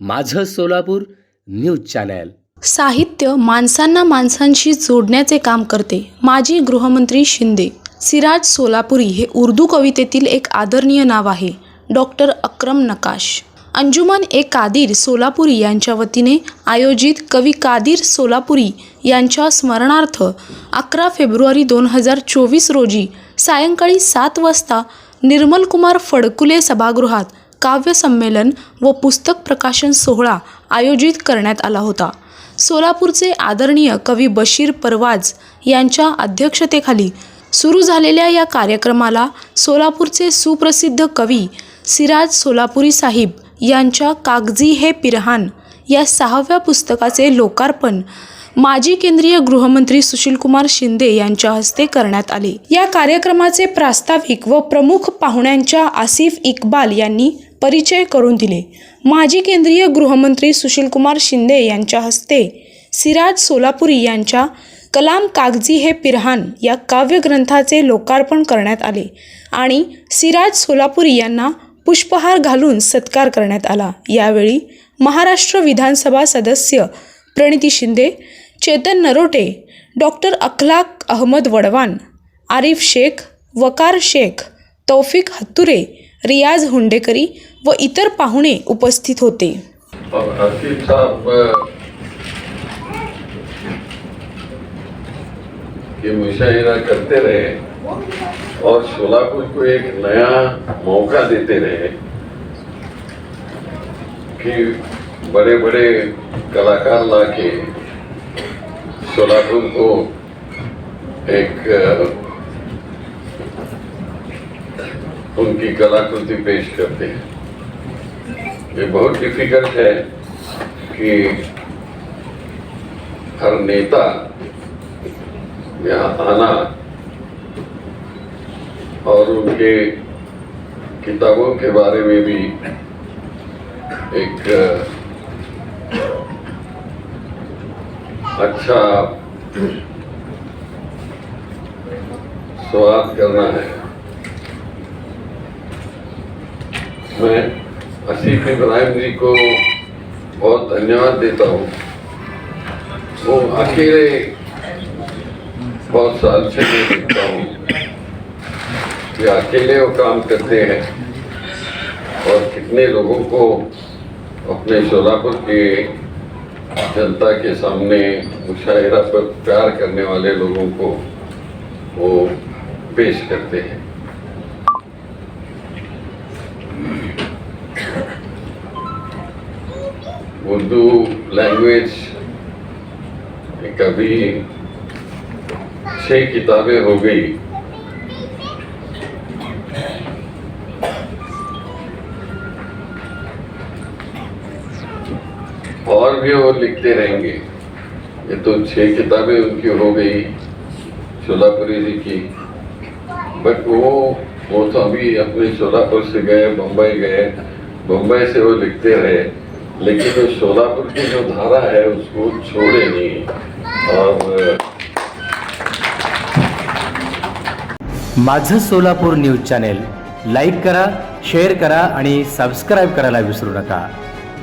माझं Solapur news channel. साहित्य माणसांना माणसांशी जोडण्याचे काम करते. माजी गृहमंत्री शिंदे. सिराज सोलापुरी हे उर्दू कवितेतील एक आदरणीय नाव आहे. डॉक्टर अक्रम नकाश. अंजुमन ए कादीर सोलापुरी यांच्या वतीने आयोजित कवी कादिर सोलापुरी यांच्या स्मरणार्थ अकरा फेब्रुवारी दोन हजार चोवीस रोजी सायंकाळी सात वाजता निर्मलकुमार फडकुले सभागृहात काव्य संमेलन व पुस्तक प्रकाशन सोहळा आयोजित करण्यात आला होता. सोलापूरचे आदरणीय कवी बशीर परवाज यांच्या अध्यक्षतेखाली सुरू झालेल्या या कार्यक्रमाला सोलापूरचे सुप्रसिद्ध कवी सिराज सोलापुरी साहिब यांच्या कागजी हे पिरहान या सहाव्या पुस्तकाचे लोकार्पण माजी केंद्रीय गृहमंत्री सुशीलकुमार शिंदे यांच्या हस्ते करण्यात आले. या कार्यक्रमाचे प्रास्ताविक व प्रमुख पाहुण्यांच्या आसिफ इक्बाल यांनी परिचय करून दिले. माजी केंद्रीय गृहमंत्री सुशीलकुमार शिंदे यांच्या हस्ते सिराज सोलापुरी यांच्या कलाम कागजी हे पिरहान या काव्यग्रंथाचे लोकार्पण करण्यात आले आणि सिराज सोलापुरी यांना पुष्पहार घालून सत्कार करण्यात आला. यावेळी महाराष्ट्र विधानसभा सदस्य प्रणिती शिंदे चेतन नरोटे डॉक्टर अखलाक अहमद वडवान आरिफ शेख वकार शेख तौफिक हत्तुरे रियाज हुंडेकरी व इतर पाहुणे उपस्थित होते. और आसिफ ये मुशायरा करते रहे और शोलापुर को एक नया मौका देते रहे कि बड़े बड़े कलाकार लाके सोलापुर को एक उनकी कलाकृति पेश करते हैं। ये बहुत डिफ़िकल्ट है कि हर नेता यहाँ आना और उनके किताबों के बारे में भी एक अच्छा। स्वाद करना है? मैं आसिफ इब्राहिम जी को बहुत धन्यवाद देता हूँ। वो अकेले बहुत साल से मैं देखता हूँ। कि अकेले वो काम करते हैं और कितने लोगों को अपने सोलापुर के जनता के सामने मुशायरा पर प्यार करने वाले लोगों को वो पेश करते हैं। उर्दू लैंग्वेज कभी छह किताबें हो गई। और भी वो लिखते रहेंगे। ये तो छह किताबें उनकी हो गई सोलापुरी जी की। बट वो वो तो अभी अपने सोलापुर से गए बम्बई गए। बम्बई से वो लिखते रहे। लेकिन वो सोलापुर की जो धारा है उसको छोड़े नहीं। और माझं सोलापूर न्यूज चॅनेल लाईक करा शेअर करा आणि सबस्क्राईब करायला विसरू नका.